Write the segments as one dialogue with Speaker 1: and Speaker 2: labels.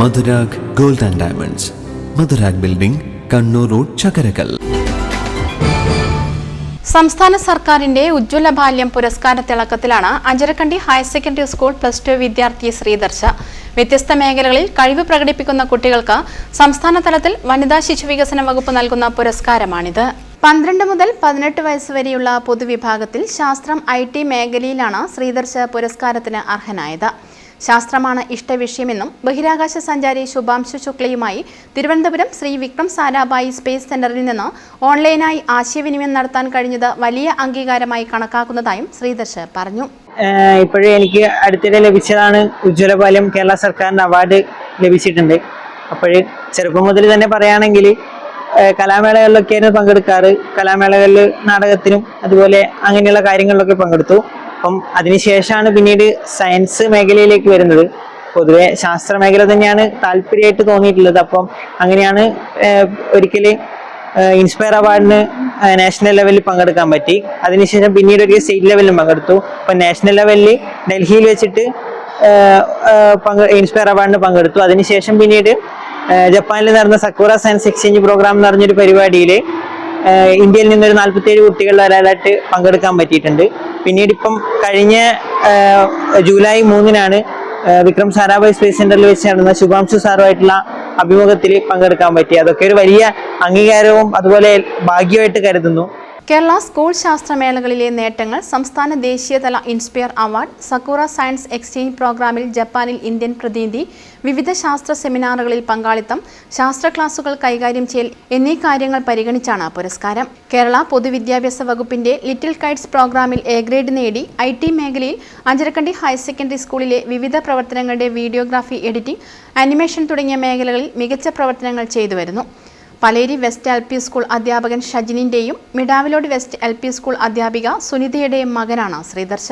Speaker 1: Madhurag gold and diamonds. Madhurag building Kannur road Chakkarakkal.
Speaker 2: സംസ്ഥാന സർക്കാരിന്റെ ഉജ്ജ്വല ബാല്യം പുരസ്കാര തിളക്കത്തിലാണ് Anjarakandy higher secondary school plus two വിദ്യാർത്ഥി ശ്രീദർശ. വ്യത്യസ്ത മേഖലകളിൽ കഴിവ് പ്രകടിപ്പിക്കുന്ന കുട്ടികൾക്ക് സംസ്ഥാന തലത്തിൽ വനിതാ ശിശു വികസന വകുപ്പ് നൽകുന്ന പുരസ്കാരമാണിത്. പന്ത്രണ്ട് മുതൽ പതിനെട്ട് വയസ്സ് വരെയുള്ള പൊതുവിഭാഗത്തിൽ ശാസ്ത്രം ഐ ടി മേഖലയിലാണ് ശ്രീദർശ പുരസ്കാരത്തിന് അർഹനായത്. ശാസ്ത്രമാണ് ഇഷ്ടവിഷയമെന്നും ബഹിരാകാശ സഞ്ചാരി ശുഭാംശു ശുക്ലയുമായി തിരുവനന്തപുരം ശ്രീ വിക്രം സാരാഭായി സ്പേസ് സെന്ററിൽ നിന്ന് ഓൺലൈനായി ആശയവിനിമയം നടത്താൻ കഴിഞ്ഞത് വലിയ അംഗീകാരമായി കണക്കാക്കുന്നതായും ശ്രീദർശ് പറഞ്ഞു.
Speaker 3: ഇപ്പോഴും എനിക്ക് അടുത്തിടെ ലഭിച്ചതാണ് ഉജ്ജ്വല ബാല്യം കേരള സർക്കാരിന്റെ അവാർഡ് ലഭിച്ചിട്ടുണ്ട്. അപ്പോൾ ചെറുപ്പം മുതൽ തന്നെ പറയുകയാണെങ്കിൽ കലാമേളകളിലൊക്കെയായിരുന്നു പങ്കെടുക്കാറ്. കലാമേളകളിൽ നാടകത്തിനും അതുപോലെ അങ്ങനെയുള്ള കാര്യങ്ങളിലൊക്കെ പങ്കെടുത്തു. അപ്പം അതിനുശേഷമാണ് പിന്നീട് സയൻസ് മേഖലയിലേക്ക് വരുന്നത്. പൊതുവെ ശാസ്ത്ര മേഖല തന്നെയാണ് താല്പര്യമായിട്ട് തോന്നിയിട്ടുള്ളത്. അപ്പം അങ്ങനെയാണ് ഒരിക്കൽ ഇൻസ്പയർ അവാർഡിന് നാഷണൽ ലെവലിൽ പങ്കെടുക്കാൻ പറ്റി. അതിനുശേഷം പിന്നീട് ഒരു സ്റ്റേറ്റ് ലെവലിലും പങ്കെടുത്തു. അപ്പം നാഷണൽ ലെവലിൽ ഡൽഹിയിൽ വെച്ചിട്ട് ഇൻസ്പയർ അവാർഡിന് പങ്കെടുത്തു. അതിനുശേഷം പിന്നീട് ജപ്പാനിൽ നടന്ന സക്കൂറ സയൻസ് എക്സ്ചേഞ്ച് പ്രോഗ്രാം എന്ന് പറഞ്ഞൊരു പരിപാടിയിൽ ഇന്ത്യയിൽ നിന്നൊരു നാൽപ്പത്തേഴ് കുട്ടികൾ ഒരാളായിട്ട് പങ്കെടുക്കാൻ പറ്റിയിട്ടുണ്ട്. പിന്നീട് ഇപ്പം കഴിഞ്ഞ ജൂലൈ മൂന്നിനാണ് വിക്രം സാരാഭായ് സ്പേസ് സെന്ററിൽ വെച്ച് നടന്ന ശുഭാംശു സാറുമായിട്ടുള്ള അഭിമുഖത്തിൽ പങ്കെടുക്കാൻ പറ്റി. അതൊക്കെ ഒരു വലിയ അംഗീകാരവും അതുപോലെ ഭാഗ്യമായിട്ട് കരുതുന്നു.
Speaker 2: കേരള സ്കൂൾ ശാസ്ത്രമേളകളിലെ നേട്ടങ്ങൾ സംസ്ഥാന ദേശീയതല inspire award Sakura science exchange പ്രോഗ്രാമിൽ ജപ്പാനിൽ ഇന്ത്യൻ പ്രതിനിധി വിവിധ ശാസ്ത്ര സെമിനാറുകളിൽ പങ്കാളിത്തം ശാസ്ത്ര ക്ലാസുകൾ കൈകാര്യം ചെയ്യൽ എന്നീ കാര്യങ്ങൾ പരിഗണിച്ചാണ് പുരസ്കാരം. കേരള പൊതുവിദ്യാഭ്യാസ വകുപ്പിന്റെ ലിറ്റിൽ കൈഡ്സ് പ്രോഗ്രാമിൽ എ ഗ്രേഡ് നേടി ഐ ടി മേഖലയിൽ അഞ്ചരക്കണ്ടി ഹയർ സെക്കൻഡറി സ്കൂളിലെ വിവിധ പ്രവർത്തനങ്ങളുടെ വീഡിയോഗ്രാഫി എഡിറ്റിംഗ് അനിമേഷൻ തുടങ്ങിയ മേഖലകളിൽ മികച്ച പ്രവർത്തനങ്ങൾ ചെയ്തു വരുന്നു. Paleri west L P school അധ്യാപകൻ ഷജിനിന്റെയും Midavilode west L P school അധ്യാപിക സുനിതയുടെയും മകനാണ് Sreedarsh.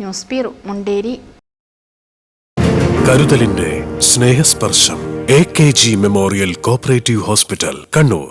Speaker 2: News bureau Munderi.
Speaker 4: കരുതലിന്റെ Snehasparsham A K G memorial cooperative hospital Kannur.